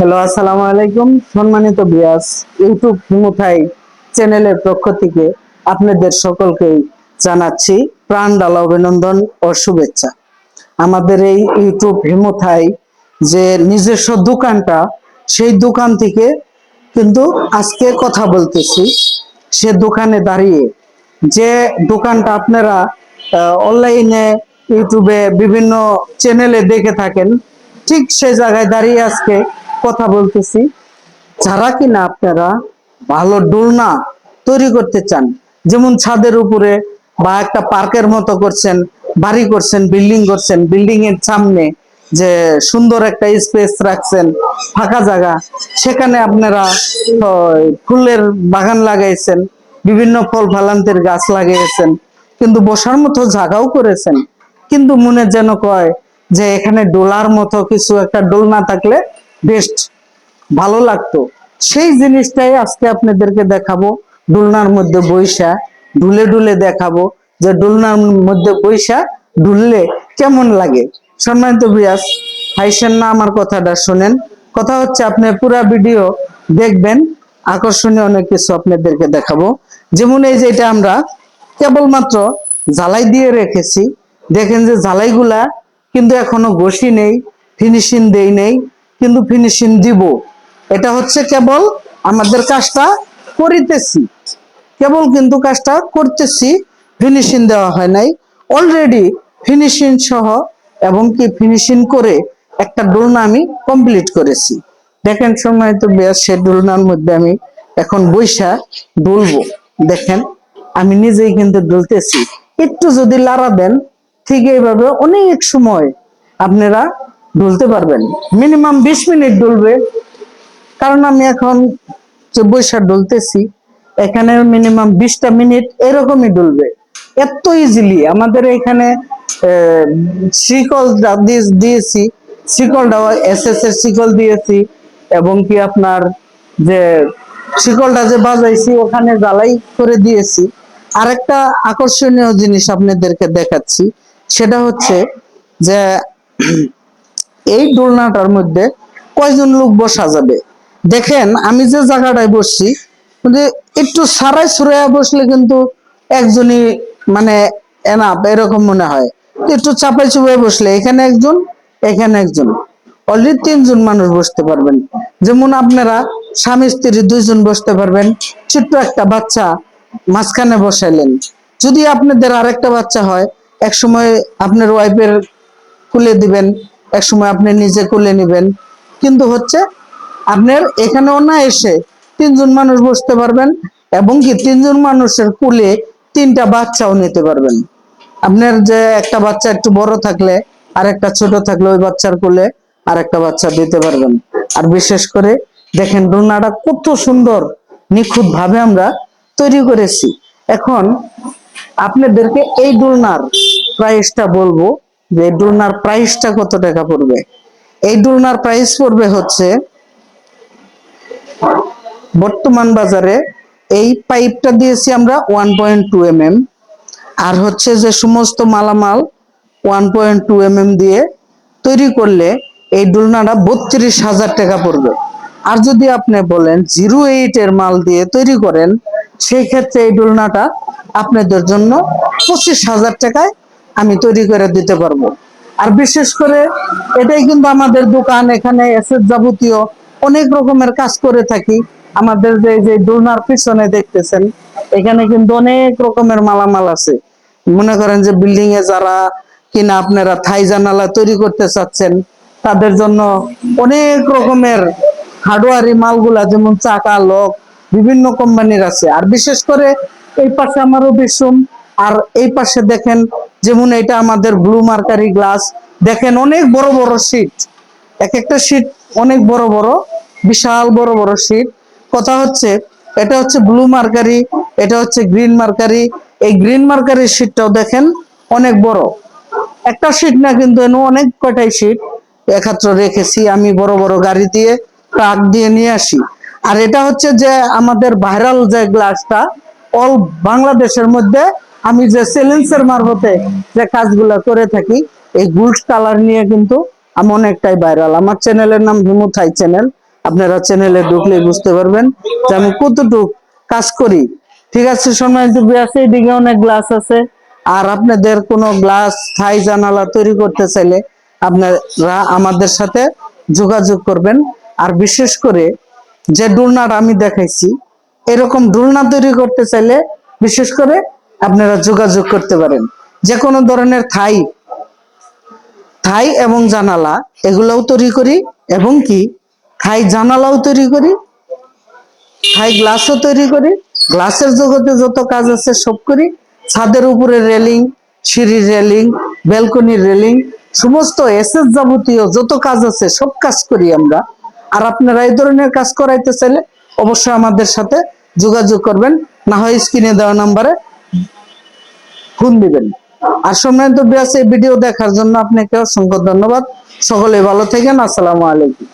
Hello, আসসালামু আলাইকুম। সম্মানিত বিয়াস ইউটিউব হিমুথাই চ্যানেলের পক্ষ থেকে আপনাদের সকলকে জানাচ্ছি প্রাণ ডালা অভিনন্দন ও শুভেচ্ছা। আমাদের এই ইউটিউব হিমুথাই যে নিজস্ব দোকানটা, সেই দোকান থেকে কিন্তু আজকে কথা বলতেছি। সে দোকানে দাঁড়িয়ে যে দোকানটা আপনারা অনলাইনে, ইউটিউবে বিভিন্ন চ্যানেলে দেখে থাকেন, ঠিক সেই জায়গায় দাঁড়িয়ে আজকে কথা বলতেছি। যারা কিনা আপনারা ভালো দোলনা তৈরি করতে চান। যেমন ছাদের উপরে বা একটা পার্কের মতো করছেন, বাড়ি করছেন, বিল্ডিং করছেন, বিল্ডিং এর সামনে যে সুন্দর একটা স্পেস রাখছেন, ফাঁকা জায়গা, সেখানে আপনারা ফুলের বাগান লাগাইছেন, বিভিন্ন ফল ফালান্তের গাছ লাগিয়েছেন, কিন্তু বসার মতো জায়গাও করেছেন। কিন্তু মনে যেন কয় যে এখানে ডোলার মতো কিছু একটা ডোলনা থাকলে বেস্ট ভালো লাগতো। সেই জিনিসটাই আজকে আপনাদেরকে দেখাবো। ডুলনার মধ্যে বৈশা ডুলে ডুলে দেখাবো যে ডুলনার মধ্যে বৈশা ডুললে কেমন লাগে। সম্মানিত বিয়াস হাইসেন না আমার কথাটা শোনেন। কথা হচ্ছে আপনি পুরা ভিডিও দেখবেন, আকর্ষণীয় অনেক কিছু আপনাদেরকে দেখাবো। যেমন এই যে এটা আমরা কেবলমাত্র জ্বালাই দিয়ে রেখেছি। দেখেন যে জ্বালাইগুলা কিন্তু এখনও ঘষি নেই ফিনিশিং দেই নেই। কিন্তু ফিনিশিং দিব। এটা হচ্ছে কেবল আমাদের কাজটা করিতেছি। কেবল কিন্তু কাজটা করতেছি ফিনিশিং দেওয়া হয় নাই। অলরেডি ফিনিশিং সহ এবং কি ফিনিশিং করে একটা ডোলনা আমি কমপ্লিট করেছি। দেখেন সময় তো সে ডোলনার মধ্যে আমি এখন বৈশা ডুলবো দেখেন, আমি নিজেই কিন্তু ডুলতেছি একটু যদি লাড়া দেন, ঠিক এইভাবে অনেক সময় আপনারা ডুলতে পারবেন। মিনিমাম বিশ মিনিট ডুলবে কারণ আমি এখন চব্বিশ বৈশাখ ডলতেছি এখানে মিনিমাম বিশটা মিনিট এরকমই ডুলবে এত ইজিলি আমাদের এখানে শিকল দিয়েছি। শিকলটা এস এস এর শিকল দিয়েছি। এবং কি আপনার যে শিকলটা যে বাজাইছি, ওখানে জ্বালাই করে দিয়েছি। আরেকটা আকর্ষণীয় জিনিস আপনাদেরকে দেখাচ্ছি, সেটা হচ্ছে যে এই দোলনাটার মধ্যে কয়জন লোক বসা যাবে? দেখেন, আমি যে জায়গাটায় বসছি একটু সারাই সুরাইয়া বসলে কিন্তু একজনই মানে এনাফ এরকম মনে হয়। একটু চাপাই চুপাই বসলে এখানে একজন এখানে একজন। অলরেডি তিনজন মানুষ বসতে পারবেন। যেমন আপনারা স্বামী স্ত্রী দুইজন বসতে পারবেন। ছোট্ট একটা বাচ্চা মাঝখানে বসাইলেন। যদি আপনাদের আরেকটা বাচ্চা হয় এক সময় আপনার ওয়াইফের খুলে দিবেন। এক সময় আপনি নিজে খুলে নেবেন। কিন্তু হচ্ছে, আপনার এখানেও না এসে তিনজন মানুষ বসতে পারবেন এবং কি তিনজন মানুষের কুলে তিনটা বাচ্চাও নিতে পারবেন। আপনার যে একটা বাচ্চা একটু বড় থাকলে, আর একটা ছোট থাকলে ওই বাচ্চার কোলে আর একটা বাচ্চা দিতে পারবেন। আর বিশেষ করে দেখেন ডোনাটা কত সুন্দর নিখুঁত ভাবে আমরা তৈরি করেছি। এখন আপনাদেরকে এই ডোনার প্রাইসটা বলব যে এই ডোলনার প্রাইসটা কত টাকা পড়বে? এই ডোলনার প্রাইস পড়বে হচ্ছে বর্তমান বাজারে এই পাইপটা দিয়েছি আমরা one point two M M আর হচ্ছে যে সমস্ত মালামাল one point two M M দিয়ে তৈরি করলে এই ডোলনাটা বত্রিশ হাজার টাকা পড়বে। আর যদি আপনি বলেন জিরো এইট এর মাল দিয়ে তৈরি করেন সেই ক্ষেত্রে এই ডোলনাটা আপনাদের জন্য পঁচিশ হাজার টাকায় আমি তৈরি করে দিতে পারব। আর বিশেষ করে এটাই কিন্তু আমাদের দোকান, এখানে এসের যাবতীয় অনেক রকমের কাজ করে থাকি। আমাদের যে যে দোলনার পিছনে দেখতেছেন, এখানে কিন্তু অনেক রকমের মালামাল আছে। মনে করেন যে বিল্ডিং এ যারা কিনা আপনারা থাই জানালা তৈরি করতে চাচ্ছেন, তাদের জন্য অনেক রকমের হার্ডওয়ারি মালগুলা, যেমন চাকা, লক, বিভিন্ন কোম্পানির আছে। আর বিশেষ করে এই পাশে আমারও বিশুম আর এই পাশে দেখেন যেমন এটা আমাদের ব্লু মার্কারি গ্লাস দেখেন অনেক বড় বড় শীট এক একটা শীট অনেক বড় বড়, বিশাল বড় বড় শীট কথা হচ্ছে, এটা হচ্ছে ব্লু মার্কারি এটা হচ্ছে গ্রিন মার্কারি এই গ্রিন মার্কারি শীটটাও দেখেন অনেক বড়। একটা শীট না কিন্তু এনে অনেক কয়টাই শীট একত্র রেখেছি আমি বড় বড় গাড়ি দিয়ে ট্রাক দিয়ে নিয়ে আসি। আর এটা হচ্ছে যে আমাদের ভাইরাল যে গ্লাসটা অল বাংলাদেশের মধ্যে আমি যে চ্যালেঞ্জের মারফতে যে কাজগুলো করে থাকি, এই গুলস কালার নিয়ে কিন্তু আমি অনেকটাই ভাইরাল আমার চ্যানেলের নাম হিমু থাই চ্যানেল আপনারা চ্যানেলে ঢুকলে বুঝতে পারবেন যে আমি কতটুক কাজ করি। ঠিক আছে, সম্মানিত বিয়াস এইদিকে অনেক গ্লাস আছে। আর আপনাদের কোনো গ্লাস থাই জানালা তৈরি করতে চাইলে আপনারা আমাদের সাথে যোগাযোগ করবেন। আর বিশেষ করে যে ডুলনার আমি দেখাইছি, এরকম ডুলনা তৈরি করতে চাইলে বিশেষ করে আপনারা যোগাযোগ করতে পারেন। যে কোনো ধরনের থাই থাই এবং জানালা, এগুলোও তৈরি করি। এবং কি, থাই জানালাও তৈরি করি, থাই গ্লাসও তৈরি করি, গ্লাসের জগতে যত কাজ আছে সব করি। ছাদের উপরে রেলিং, সিঁড়ির রেলিং, ব্যালকনির রেলিং, সমস্ত এসএস যাবতীয় যত কাজ আছে সব কাজ করি আমরা। আর আপনারা এই ধরনের কাজ করাইতে চাইলে অবশ্যই আমাদের সাথে যোগাযোগ করবেন। না হয় স্ক্রিনে দেওয়া নাম্বারে ফোন দিবেন। আর সম্মানিত বিয়াস এই ভিডিও দেখার জন্য আপনাকে অসংখ্য ধন্যবাদ। সকলে ভালো থাকেন। আসসালামু আলাইকুম।